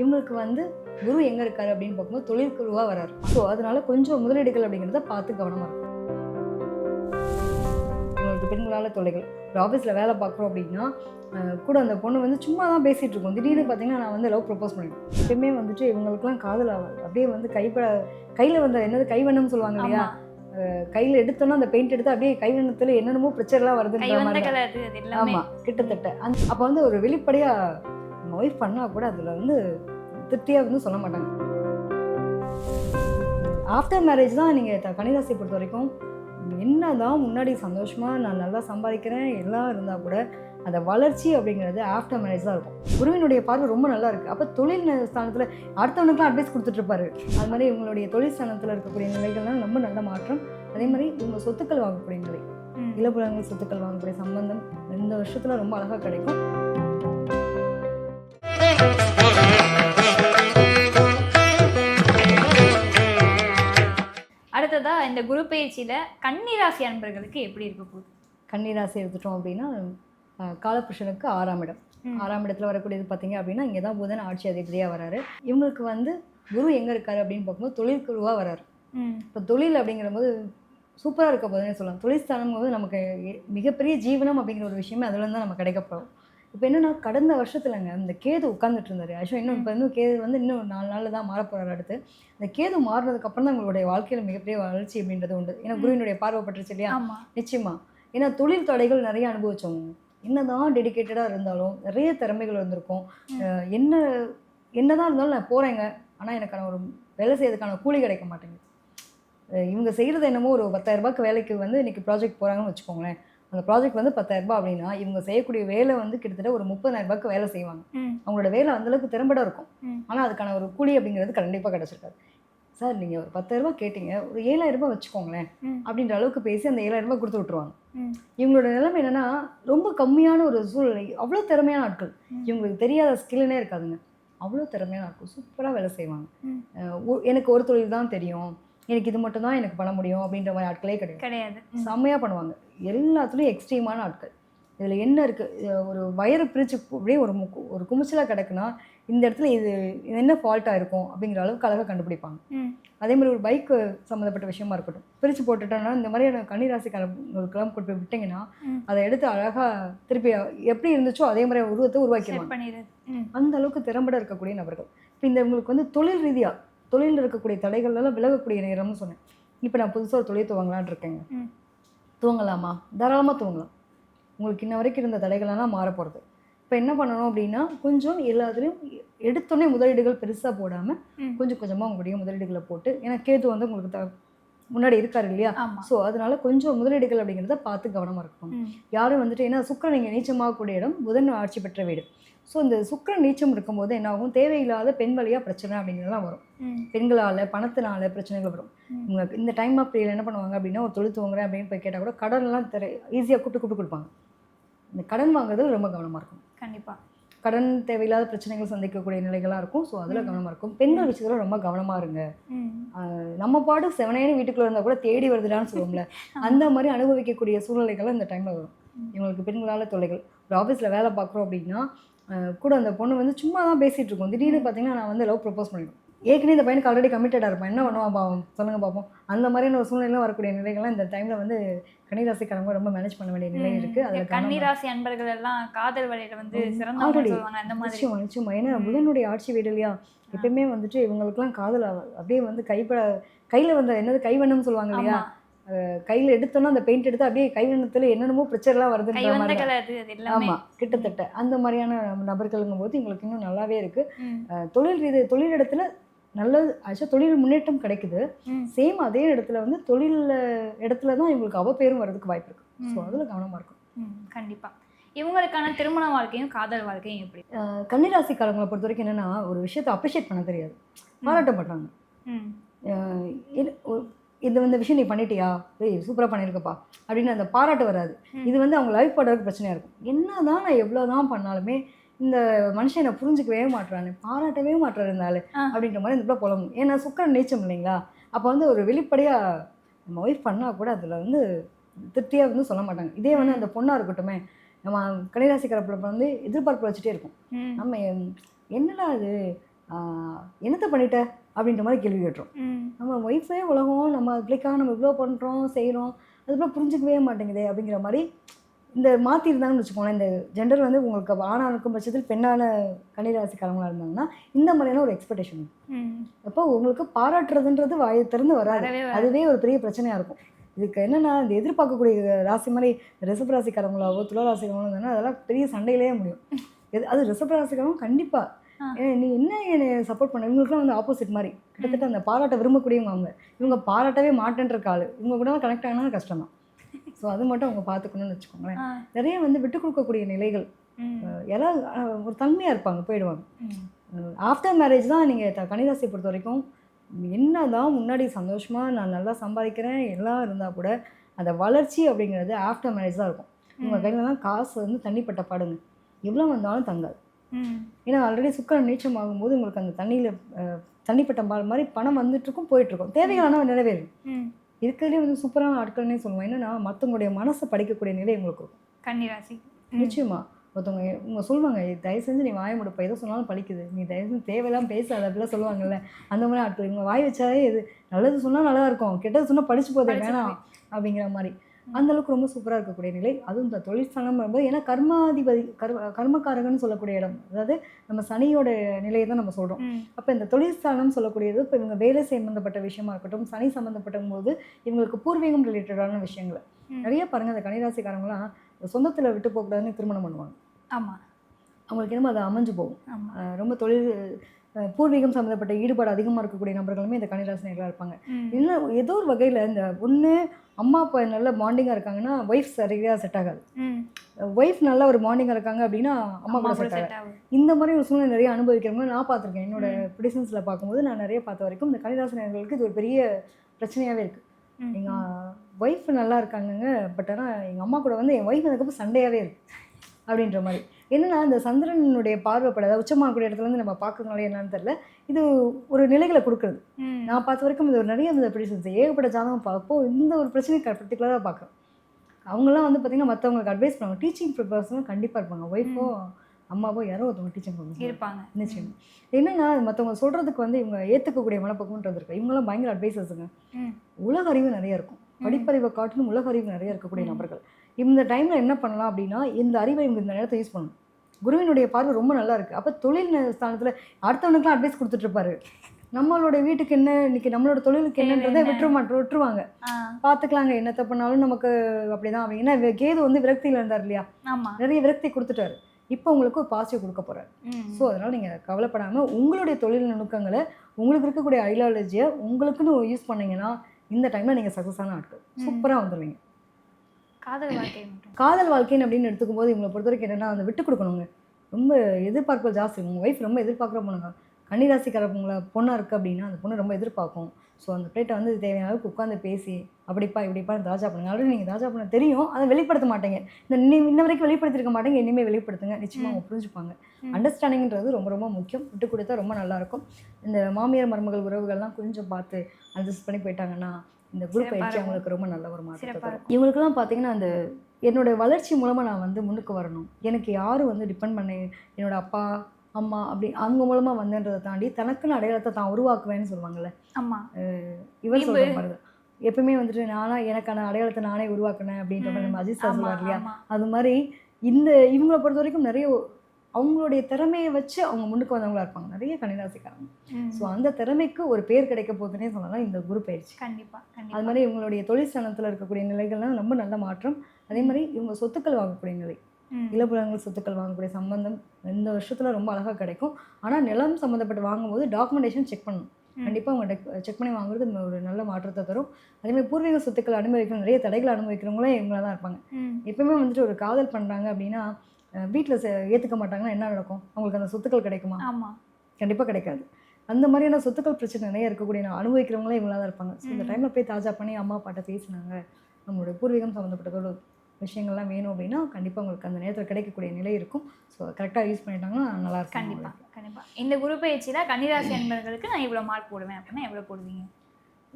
இவங்களுக்கு வந்து குரு எங்கே இருக்காரு அப்படின்னு பார்க்கும்போது தொழில் குருவாக வராரு. ஸோ அதனால கொஞ்சம் முதலீடுகள் அப்படிங்கிறத பார்த்து கவனமாக இருக்கும் இவங்களுக்கு பெண்களால் தொல்லைகள். ஒரு ஆஃபீஸில் வேலை பார்க்குறோம் அப்படின்னா கூட அந்த பொண்ணு வந்து சும்மா தான் பேசிகிட்டு இருக்கும். திடீர்னு பார்த்தீங்கன்னா நான் வந்து லவ் ப்ரப்போஸ் பண்ணிட்டேன் எப்பயுமே வந்துட்டு இவங்களுக்குலாம் காதல் ஆகாது. அப்படியே வந்து கைப்பட கையில் வந்த என்னது கைவண்ணம் சொல்லுவாங்க இல்லையா? கையில் எடுத்தோன்னா அந்த பெயிண்ட் எடுத்து அப்படியே கைவண்ணத்தில் என்னென்னமோ பிரச்சனைலாம் வருதுன்ற மாதிரி கலை அது அது எல்லாமே. ஆமா கிட்டத்தட்ட. அந்த அப்போ வந்து ஒரு வெளிப்படையா நம்ம ஒய்ஃப் பண்ணா கூட அதுல வந்து திருப்தியா வந்து சொல்ல மாட்டாங்க. ஆஃப்டர் மேரேஜ் தான் நீங்க த- கன்னிராசி பொறுத்த வரைக்கும் என்னதான் முன்னாடி சந்தோஷமா நான் நல்லா சம்பாதிக்கிறேன் எல்லாம் இருந்தா கூட அந்த வளர்ச்சி அப்படிங்கிறது ஆஃப்டர் மேரேஜ் தான் இருக்கும். குருவினுடைய பார்வை ரொம்ப நல்லா இருக்கு. அப்போ தொழில் ஸ்தானத்துல அடுத்தவனுக்குலாம் அட்வைஸ் கொடுத்துட்டு இருப்பாரு. அது மாதிரி இவங்களுடைய தொழில் ஸ்தானத்துல இருக்கக்கூடிய நிலைகள்லாம் ரொம்ப நல்ல மாற்றம். அதே மாதிரி இவங்க சொத்துக்கள் வாங்கக்கூடிய நிலை. ம். இளப்புலங்கள் சொத்துக்கள் வாங்கக்கூடிய சம்பந்தம் இந்த வருஷத்துல ரொம்ப அழகா கிடைக்கும். அடுத்ததா இந்த குரு பயிற்சியில கன்னிராசி அன்பர்களுக்கு எப்படி இருக்க போகுது? கன்னிராசி எடுத்துட்டோம் அப்படின்னா காலபுருஷனுக்கு ஆறாம் இடம். ஆறாம் இடத்துல வரக்கூடியது பார்த்தீங்க அப்படின்னா இங்கே தான் புதன் ஆட்சி அதிபதியாக வராரு. இவங்களுக்கு வந்து குரு எங்கே இருக்காரு அப்படின்னு பார்க்கும்போது தொழில் குருவாக வராரு. இப்போ தொழில் அப்படிங்கிறபோது சூப்பராக இருக்க போதுன்னு சொல்லலாம். தொழில் ஸ்தானம் போது நமக்கு மிகப்பெரிய ஜீவனம் அப்படிங்கிற ஒரு விஷயமே அதுல தான் நம்ம கிடைக்கப்போம் இப்போ என்னன்னா கடந்த வருஷத்துலங்க இந்த கேது உட்கார்ந்துட்டு இருந்தாரு. ஆக்சுவலாக இன்னும் இப்போ இன்னும் கேது வந்து இன்னும் ஒரு நாலு நாளில் தான் மாறப் போறாரு அடுத்து. இந்த கேது மாறினதுக்கு அப்புறம் தான் உங்களுடைய வாழ்க்கையில் மிகப்பெரிய வளர்ச்சி அப்படின்றது உண்டு. ஏன்னா குருவினுடைய பார்வை பட்டுருச்சு இல்லையா? நிச்சயமா. ஏன்னா தொழில் தடைகள் நிறைய அனுபவிச்சவங்க. என்னதான் டெடிகேட்டடாக இருந்தாலும் நிறைய திறமைகள் வந்திருக்கும். ம். அஹ் என்ன என்னதான் இருந்தாலும் நான் போகிறேங்க ஆனால் எனக்கான ஒரு வேலை செய்யறதுக்கான கூலி கிடைக்க மாட்டேங்குது. இவங்க செய்கிறது என்னமோ ஒரு பத்தாயிரம் ரூபாய்க்கு வேலைக்கு வந்து இன்னைக்கு ப்ராஜெக்ட் போகிறாங்கன்னு வச்சுக்கோங்களேன். அந்த ப்ராஜெக்ட் வந்து பத்தாயிரம் ரூபாய் அப்படின்னா இவங்க செய்யக்கூடிய வேலை வந்து கிட்டத்தட்ட ஒரு முப்பதாயிரம் ரூபாய்க்கு வேலை செய்வாங்க. அவங்களோட வேலை அந்தளவுக்கு திறம்பட இருக்கும். ஆனால் அதுக்கான ஒரு கூலி அப்படிங்கிறது கண்டிப்பாக கிடச்சிருக்காது சார் நீங்கள் ஒரு பத்தாயிரம் ரூபாய் கேட்டீங்க ஒரு ஏழாயிரம் ரூபாய் வச்சுக்கோங்களேன். அப்படின்ற அளவுக்கு பேசி அந்த ஏழாயிரம் ரூபாய் கொடுத்து விட்ருவாங்க ம். இவங்களோட நிலைமை என்னன்னா ரொம்ப கம்மியான ஒரு சூழ்நிலை அவ்வளோ திறமையான ஆட்கள். இவங்களுக்கு தெரியாத ஸ்கில்லுனே இருக்காதுங்க அவ்வளோ திறமையான ஆட்கள் சூப்பராக வேலை செய்வாங்க எனக்கு ஒரு தொழில் தான் தெரியும் எனக்கு இது மட்டும் தான் எனக்கு பண்ண முடியும் அப்படின்ற மாதிரி ஆட்களே கிடையாது. கிடையாது. செம்மையாக பண்ணுவாங்க. எல்லாத்துலேயும் எக்ஸ்ட்ரீமான ஆட்கள். இதில் என்ன இருக்குது ஒரு வயரை பிரித்து அப்படியே ஒரு முக்கு ஒரு குமிச்சலாக கிடக்குன்னா இந்த இடத்துல இது என்ன ஃபால்ட்டாக இருக்கும் அப்படிங்கிற அளவுக்கு அழகாக கண்டுபிடிப்பாங்க. அதே மாதிரி ஒரு பைக் சம்மந்தப்பட்ட விஷயமா இருக்கட்டும். பிரித்து போட்டுட்டோம்னா இந்த மாதிரியான கன்னிராசி ஒரு கிளம்பு கொண்டு போய் விட்டிங்கன்னா. அதை எடுத்து அழகாக திருப்பி எப்படி இருந்துச்சோ அதே மாதிரி உருவத்தை உருவாக்கிடுவாங்க. ம். அந்த அளவுக்கு திறம்பட இருக்கக்கூடிய நபர்கள். இப்போ இந்த உங்களுக்கு வந்து தொழில் ரீதியாக தொழிலில் இருக்கக்கூடிய தடைகள் எல்லாம் விலகக்கூடிய நேரம்னு சொன்னேன். இப்போ நான் புதுசாக ஒரு தொழில் துவங்கலான்னு இருக்கேங்க. ம். துவங்கலாமா? தாராளமாக துவங்கலாம். உங்களுக்கு இன்ன வரைக்கும் இருந்த தடைகளெல்லாம் மாற போகிறது இப்போ என்ன பண்ணணும் அப்படின்னா கொஞ்சம் எல்லாத்துலேயும் எடுத்தோடனே முதலீடுகள் பெருசாக போடாமல். கொஞ்சம் கொஞ்சமாக உங்களுடைய முதலீடுகளை போட்டு ஏன்னா கேது வந்து உங்களுக்கு த முன்னாடி இருக்காரு இல்லையா? ஸோ அதனால கொஞ்சம் முதலீடுகள் அப்படிங்கிறத பார்த்து கவனமாக இருக்கணும். யாரும் வந்துட்டு ஏன்னா சுக்கிரன் நீங்கள் நீச்சமாகக்கூடிய இடம் புதன் ஆட்சி பெற்ற வீடு. ஸோ இந்த சுக்கிரன் நீச்சம் இருக்கும்போது என்ன ஆகும்? தேவையில்லாத பெண் வழியாக பிரச்சனை அப்படிங்கிறதுலாம் வரும். பெண்களால் பணத்தினால பிரச்சனைகள் வரும். உங்களுக்கு இந்த டைம் ஆஃப் பீரியட் என்ன பண்ணுவாங்க அப்படின்னா ஒரு தொழில் துவங்குறேன் அப்படின்னு போய் கேட்டால் கூட கடன்லாம் தெரிய ஈஸியாக கூப்பிட்டு கூப்பிட்டு கொடுப்பாங்க. இந்த கடன் வாங்குறது ரொம்ப கவனமாக இருக்கும் கண்டிப்பா. கடன் தேவையில்லாத பிரச்சனைகள் சந்திக்கக்கூடிய நிலைகளாக இருக்கும். ஸோ அதில். கவனமாக இருக்கும். பெண்கள் விஷயத்தில் ரொம்ப கவனமாக இருங்க. நம்ம பாடு செவனேன்னு வீட்டுக்குள்ளே இருந்தால் கூட தேடி வருதுடான்னு சொல்லுவோம்ல. அந்த மாதிரி அனுபவிக்கக்கூடிய சூழ்நிலைகள் இந்த டைமில் வரும். இவங்களுக்கு பெண்களால் தொல்லைகள். ஒரு ஆஃபீஸில் வேலை பார்க்குறோம் அப்படின்னா கூட அந்த பொண்ணு வந்து சும்மா தான் பேசிகிட்டு இருக்கும். திடீர்னு பார்த்தீங்கன்னா நான் வந்து லவ் ப்ரப்போஸ் பண்ணிடுவேன் ஏற்கனவே இந்த பையனுக்கு ஆல்ரெடி கமிட்டடாக இருப்பேன். என்ன பண்ணுவான் பாவம்? சொல்லுங்கள் பார்ப்போம் அந்த மாதிரியான ஒரு சூழ்நிலையில வரக்கூடிய நிலைகள்லாம் இந்த டைமில் வந்து கன்னிராசிக்காரங்க ரொம்ப மேனேஜ் பண்ண வேண்டிய நிலை. இருக்குது அதில் கன்னிராசி அன்பர்கள் எல்லாம் காதல் வலையில வந்து Already. சொல்லுவாங்க. அந்த மாதிரி. நிச்சயமா நிச்சயமா. ஏன்னா. புதனுடைய ஆட்சி வீடு இல்லையா? எப்பயுமே வந்துட்டு இவங்களுக்குலாம் காதல். அப்படியே வந்து கைப்பட கையில் வந்த என்னது கைவண்ணம் சொல்லுவாங்க இல்லையா? கையில் எடுத்தோன்னா அந்த பெயிண்ட் எடுத்து அப்படியே கைவண்ணத்தில் என்னென்னமோ பிரச்சனைலாம் கை வருதுன்ற வந்த மாதிரி கலை அது அது எல்லாமே. ஆமா கிட்டத்தட்ட. அந்த மாதிரியான நபர்களுங்கும் போது எங்களுக்கு இன்னும் நல்லாவே இருக்கு. ம். அஹ் தொழில் ரீதி தொழில் நல்லது ஆக்சுவலாக தொழில் முன்னேற்றம் கிடைக்குது. சேம் அதே இடத்துல வந்து தொழில் இடத்துல தான் இவங்களுக்கு அவப்பேரும் வர்றதுக்கு வாய்ப்பு இருக்கு. ஸோ. அதில் கவனமாக இருக்கும் ம். கண்டிப்பா. இவங்களுக்கான திருமண வாழ்க்கையும் காதல் வாழ்க்கையும் எப்படி? கன்னிராசிக்காரங்களை பொறுத்த வரைக்கும் என்னன்னா ஒரு விஷயத்தை அப்ரிஷியேட் பண்ண தெரியாது. பாராட்ட மாட்டாங்க ம். அஹ் இது இந்த விஷயம் நீ பண்ணிட்டியா? ஏய் சூப்பராக பண்ணியிருக்கப்பா அப்படின்னு அந்த பாராட்டு வராது. இது வந்து அவங்க லைஃப் பண்ணுறதுக்கு பிரச்சனையாக இருக்கும். என்னதான் நான் எவ்வளோ தான் பண்ணாலுமே இந்த மனுஷன் என்னை புரிஞ்சுக்கவே மாட்றானே பாராட்டவே மாட்றாரு இருந்தாலும். அப்படின்ற மாதிரி இந்த புலம்பும் ஏன்னா சுக்கரன் நீச்சம் இல்லைங்களா? அப்போ வந்து ஒரு வெளிப்படையாக நம்ம ஒய்ஃப் பண்ணால் கூட அதில் வந்து திருப்தியாக வந்து சொல்ல மாட்டாங்க. இதே வந்து அந்த பொண்ணாக இருக்கட்டுமே நம்ம கன்னிராசிக்கார பிள்ளை வந்து எதிர்பார்ப்பு வச்சுட்டே இருக்கும். நம்ம என்னடா இது? ஆஹ், என்னத்த பண்ணிட்ட? அப்படின்ற மாதிரி கேள்வி கேட்டுரும். நம்ம ஒய்ஃபே உலகம் நம்ம பிள்ளைக்காக நம்ம இவ்வளோ பண்ணுறோம் செய்கிறோம் அதுக்கப்புறம் புரிஞ்சுக்கவே மாட்டேங்குதே அப்படிங்கிற மாதிரி இந்த மாற்றிருந்தாங்கன்னு வச்சுக்கோங்களேன் இந்த ஜெண்டர் வந்து உங்களுக்கு ஆணாக இருக்கும் பட்சத்தில் பெண்ணான கன்னிராசிக்காரங்களாக இருந்தாங்கன்னா இந்த மாதிரியான ஒரு எக்ஸ்பெக்டேஷன் அப்போ உங்களுக்கு பாராட்டுறதுன்றது வாயை திறந்து வராது. அதுவே ஒரு பெரிய பிரச்சனையாக இருக்கும். இதுக்கு என்னென்னா இந்த எதிர்பார்க்கக்கூடிய ராசி மாதிரி ரிஷப ராசிக்காரங்களாவோ துலா ராசிக்காரங்களோ இருந்தாங்கன்னா அதெல்லாம் பெரிய சண்டையிலேயே முடியும். எது அது ரிஷப ராசிக்காரங்க கண்டிப்பாக. நீ என்ன என்னை சப்போர்ட் பண்ண? இவங்களுக்குலாம் வந்து ஆப்போசிட் மாதிரி. கிட்டத்தட்ட அந்த பாராட்ட விரும்பக்கூடியவங்க அவங்க. இவங்க பாராட்டவே மாட்டேன்ற கால். இவங்க கூட கனெக்ட் ஆகினா கஷ்டம் தான் ஸோ அது மட்டும் அவங்க பார்த்துக்கணும்னு வச்சுக்கோங்களேன். நிறைய வந்து விட்டு கொடுக்கக்கூடிய நிலைகள் ம். அஹ் யாராவது அஹ், ஒரு தன்மையாக இருப்பாங்க போயிடுவாங்க. ஆஃப்டர் மேரேஜ் தான் நீங்கள் கன்னிராசி பொறுத்த வரைக்கும் என்ன தான் முன்னாடி சந்தோஷமாக நான் நல்லா சம்பாதிக்கிறேன் எல்லாம் இருந்தால் கூட அந்த வளர்ச்சி அப்படிங்கிறது ஆஃப்டர் மேரேஜ் தான் இருக்கும். உங்கள் கையிலலாம் காசு வந்து தண்ணிப்பட்ட பாடுங்க. எவ்வளோ வந்தாலும் தங்காது. ஏன்னா ஆல்ரெடி சுக்கரன் நீச்சம் ஆகும்போது உங்களுக்கு அந்த தண்ணியில் தண்ணிப்பட்ட பால் மாதிரி பணம் வந்துட்டு இருக்கும் போயிட்டு இருக்கும். தேவையான நிறைவேறும். இருக்கிறதுலே வந்து சூப்பரான ஆட்கள்னே சொல்லுவேன் என்னன்னா மற்றவங்களுடைய மனசை படிக்கக்கூடிய நிலை உங்களுக்கு இருக்கும். கன்னிராசி. நிச்சயமா. ஒருத்தவங்க உங்க சொல்லுவாங்க தயவு செஞ்சு நீ வாய முடப்ப எதோ சொன்னாலும் பழிக்குது. நீ தயவு செஞ்சு தேவையெல்லாம் பேசாத அப்படிலாம் சொல்லுவாங்கல்ல. அந்த மாதிரி ஆட்கள் இவங்க வாய் வச்சாலே இது நல்லது சொன்னால் நல்லா இருக்கும். கெட்டது சொன்னால் படிச்சு போதே வேணாம் அப்படிங்கிற மாதிரி. அந்த அளவுக்கு ரொம்ப சூப்பராக இருக்கக்கூடிய நிலை. அதுவும் இந்த ஸ்தானம் ரொம்ப ஏன்னா கர்மாதிபதி கர்ம கர்மக்காரகன்னு சொல்லக்கூடிய இடம். அதாவது நம்ம சனியோட நிலையை தான் நம்ம சொல்கிறோம் அப்போ இந்த ஸ்தானம் சொல்லக்கூடியது இப்போ இவங்க வேலை சம்பந்தப்பட்ட விஷயமா இருக்கட்டும் சனி சம்மந்தப்பட்ட போது இவங்களுக்கு பூர்வீகம் ரிலேட்டடான விஷயங்கள். நிறைய பாருங்க அந்த கன்னிராசிக்காரங்களாம் சொந்தத்தில் விட்டு போகக்கூடாதுன்னு திருமணம் பண்ணுவாங்க. ஆமா. அவங்களுக்கு என்னமோ அது அமைஞ்சு போகும். ரொம்ப தொழில் பூர்வீகம் சம்மந்தப்பட்ட ஈடுபாடு அதிகமாக இருக்கக்கூடிய நபர்களுமே இந்த கன்னிராசினியர்களாக இருப்பாங்க. இன்னும் ஏதோ ஒரு வகையில் இந்த ஒன்று அம்மா அப்பா நல்ல பாண்டிங்காக இருக்காங்கன்னா ஒய்ஃப் சரியாக செட் ஆகாது. ஒய்ஃப் நல்ல ஒரு பாண்டிங்காக இருக்காங்க அப்படின்னா அம்மா கூட செட் ஆகாது. இந்த மாதிரி ஒரு சூழ்நிலை நிறைய அனுபவிக்கிறவங்க நான் பார்த்துருக்கேன். என்னோட ப்ரிடிசன்ஸில் பார்க்கும்போது நான் நிறைய பார்த்த வரைக்கும் இந்த கன்னிராசினியர்களுக்கு இது ஒரு பெரிய பிரச்சனையாகவே இருக்குது எங்கள் ஒய்ஃப் நல்லா இருக்காங்கங்க பட் ஆனால் எங்கள் அம்மா கூட வந்து என் ஒய்ஃப் அதுக்கப்புறம் சண்டையாகவே இருக்கு. அப்படின்ற மாதிரி. என்னன்னா இந்த சந்திரனுடைய பார்வைப்பட அதாவது உச்சமாகக்கூடிய இடத்துல இருந்து நம்ம பார்க்கறதுனால என்னன்னு தெரியல இது ஒரு நிலைகளை கொடுக்குறது. நான் பார்த்த வரைக்கும் இது ஒரு நிறைய இந்த ப்ரிடிசன்ஸ் ஏகப்பட்ட ஜாதகம் பார்ப்போ இந்த ஒரு பிரச்சனை பர்டிகுலராக பார்க்குறேன் அவங்களாம் வந்து பார்த்திங்கன்னா மற்றவங்களுக்கு அட்வைஸ் பண்ணுவாங்க டீச்சிங் ப்ரிப்பர்ஸும் கண்டிப்பாக இருப்பாங்க. ஒய்ஃபோ அம்மாவோ யாரோ ஒருத்தவங்க டீச்சிங் பண்ணுவாங்க இருப்பாங்க. நிச்சயம். என்னன்னா மற்றவங்க சொல்கிறதுக்கு வந்து இவங்க ஏற்றுக்கக்கூடிய மனப்பக்குவன்றது இருக்கு. இவங்களாம் பயங்கர அட்வைசர்ஸுங்க ம். உலக அறிவு நிறைய இருக்கும். படிப்பறிவை காட்டிலும் உலக அறிவு நிறைய இருக்கக்கூடிய நபர்கள். இந்த டைமில் என்ன பண்ணலாம் அப்படின்னா இந்த அறிவை இவங்க இந்த நேரத்தை யூஸ் பண்ணணும். குருவினுடைய பார்வை ரொம்ப நல்லா இருக்குது அப்போ தொழில் ஸ்தானத்தில் அடுத்தவனுக்குலாம் அட்வைஸ் கொடுத்துட்டு இருப்பாரு. நம்மளோட வீட்டுக்கு என்ன இன்னைக்கு நம்மளோட தொழிலுக்கு என்னன்றதை என்ன? விட்டுற மாட்டோம் விட்டுருவாங்க பார்த்துக்கலாங்க என்னத்த பண்ணாலும் நமக்கு அப்படிதான். அவங்க ஏன்னா கேது வந்து விரக்தியில் இருந்தார் இல்லையா? நிறைய விரக்தி கொடுத்துட்டாரு. இப்போ உங்களுக்கு ஒரு பாசிட்டிவ் கொடுக்க போறாரு. ம். ஸோ அதனால் நீங்கள் கவலைப்படாமல் உங்களுடைய தொழில் நுணுக்கங்களை உங்களுக்கு இருக்கக்கூடிய ஐடியாலஜியை உங்களுக்குன்னு யூஸ் பண்ணீங்கன்னா இந்த டைமில் நீங்கள் சக்ஸஸான ஆட்கள். சூப்பராக வந்துடுவீங்க காதல் வாழ்க்கை காதல் வாழ்க்கைன்னு அப்படின்னு எடுத்துக்கும் போது இவங்களை பொறுத்த வரைக்கும் என்னென்னா அந்த விட்டு கொடுக்கணுங்க. ரொம்ப எதிர்பார்ப்பு ஜாஸ்தி. உங்கள் ஒய்ஃப் ரொம்ப எதிர்பார்க்குற பொண்ணுங்க. கன்னிராசிக்காரவங்கள பொண்ணாக இருக்குது அப்படின்னா அந்த பொண்ணு ரொம்ப எதிர்பார்க்கும். ஸோ அந்த பிளேட்டை வந்து தேவையான அளவுக்கு உட்காந்து பேசி அப்படிப்பா இப்படிப்பா தாஜா பண்ணுங்க. ஆல்ரெடி நீங்கள் தாஜா பண்ண தெரியும் அதை வெளிப்படுத்த மாட்டீங்க. இந்த இன்னி இன்ன வரைக்கும் வெளிப்படுத்திருக்க மாட்டீங்க இனிமேல் வெளிப்படுத்துங்க. நிச்சயமாக அவங்க புரிஞ்சுப்பாங்க. ம். அண்டர்ஸ்டாண்டிங்ன்றது ரொம்ப ரொம்ப முக்கியம். விட்டு கொடுத்தா ரொம்ப நல்லாயிருக்கும் இந்த மாமியார் மருமகள் உறவுகள்லாம் கொஞ்சம் பார்த்து அட்ஜஸ்ட் பண்ணி போயிட்டாங்கன்னா இந்த குரூப் பயிற்சி. அவங்களுக்கு ரொம்ப நல்ல ஒரு மாற்றத்தை இவங்களுக்குலாம் பார்த்தீங்கன்னா அந்த என்னோட வளர்ச்சி மூலமாக நான் வந்து முன்னுக்கு வரணும். எனக்கு யாரும் வந்து டிபெண்ட் பண்ண என்னோட அப்பா அம்மா அப்படி அவங்க மூலமாக வந்தேன்றதை தாண்டி தனக்குன்னு அடையாளத்தை தான் உருவாக்குவேன்னு சொல்லுவாங்கல்ல. ஆமா. இவர் தான். எப்பவுமே வந்துட்டு நானா எனக்கான அடையாளத்தை நானே உருவாக்கினேன் அப்படின்ற மாதிரி நம்ம அஜித் சார் சொல்லுவார் இல்லையா? அது மாதிரி இந்த இவங்களை பொறுத்த வரைக்கும் நிறைய அவங்களுடைய திறமையை வச்சு அவங்க முன்னுக்கு வந்தவங்களா இருப்பாங்க. நிறைய கன்னிராசிக்காரங்க. ஸோ அந்த திறமைக்கு ஒரு பேர் கிடைக்க போகுதுன்னே சொல்லலாம். இந்த குரு பயிற்சி. கண்டிப்பா அது மாதிரி இவங்களுடைய தொழில் இருக்கக்கூடிய நிலைகள்லாம் ரொம்ப நல்ல மாற்றம். அதே மாதிரி இவங்க சொத்துக்கள் வாங்கக்கூடிய நிலை. ம். இளப்புலங்கள் சொத்துக்கள் வாங்கக்கூடிய சம்பந்தம் இந்த வருஷத்துல ரொம்ப அழகா கிடைக்கும். ஆனா நிலம் சம்மந்தப்பட்டு வாங்கும்போது டாக்குமெண்டேஷன் செக் பண்ணணும். ம். கண்டிப்பா அவங்க செக் பண்ணி வாங்குறது ஒரு நல்ல மாற்றத்தை தரும். அதே மாதிரி பூர்வீக சொத்துக்கள் அனுபவிக்கிற நிறைய தடைகளை அனுபவிக்கிறவங்களே இவங்களா தான் இருப்பாங்க. எப்பவுமே வந்துட்டு ஒரு காதல் பண்றாங்க அப்படின்னா சே ஏத்துக்க மாட்டாங்கன்னா என்ன நடக்கும்? அவங்களுக்கு அந்த சொத்துக்கள் கிடைக்குமா? ஆமா. கண்டிப்பா கிடைக்காது. அந்த மாதிரியான சொத்துக்கள் பிரச்சனை நிறைய இருக்கக்கூடிய நான் அனுபவிக்கிறவங்களே இவங்களா தான் இருப்பாங்க. ஸோ இந்த. டைம்ல போய் தாஜா பண்ணி அம்மா அப்பாட்ட பேசினாங்க. நம்மளுடைய பூர்வீகம் சம்மந்தப்பட்ட ஒரு விஷயங்கள்லாம் வேணும் அப்படின்னா கண்டிப்பாக உங்களுக்கு அந்த நேரத்தில் கிடைக்கக்கூடிய நிலை இருக்கும். ஸோ கரெக்டாக யூஸ் பண்ணிட்டாங்கன்னா நல்லா இருக்கும் கண்டிப்பா கண்டிப்பா. இந்த குரு பயிற்சியில கன்னிராசி அன்பர்களுக்கு நான் இவ்வளவு மார்க் போடுவேன் அப்படின்னா எவ்வளவு போடுவீங்க?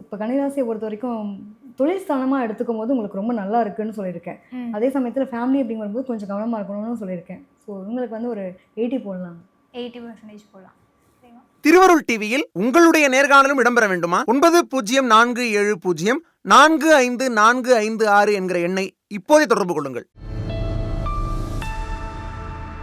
இப்போ கன்னிராசியை பொறுத்த வரைக்கும் தொழில் ஸ்தானமாக எடுத்துக்கும் போது உங்களுக்கு ரொம்ப நல்லா இருக்குன்னு சொல்லியிருக்கேன். அதே சமயத்தில் ஃபேமிலி அப்படிங்கும்போது கொஞ்சம் கவனமாக இருக்கணும்னு சொல்லியிருக்கேன். ஸோ உங்களுக்கு வந்து ஒரு எயிட்டி போடலாம். எயிட்டி பர்சன்டேஜ் போடலாம். திருவருள் டிவியில் உங்களுடைய நேர்காணலும் இடம்பெற வேண்டுமா? ஒன்பது பூஜ்ஜியம் நான்கு ஏழு பூஜ்ஜியம் நான்கு ஐந்து நான்கு ஐந்து ஆறு என்கிற எண்ணை இப்போதே தொடர்பு கொள்ளுங்கள்.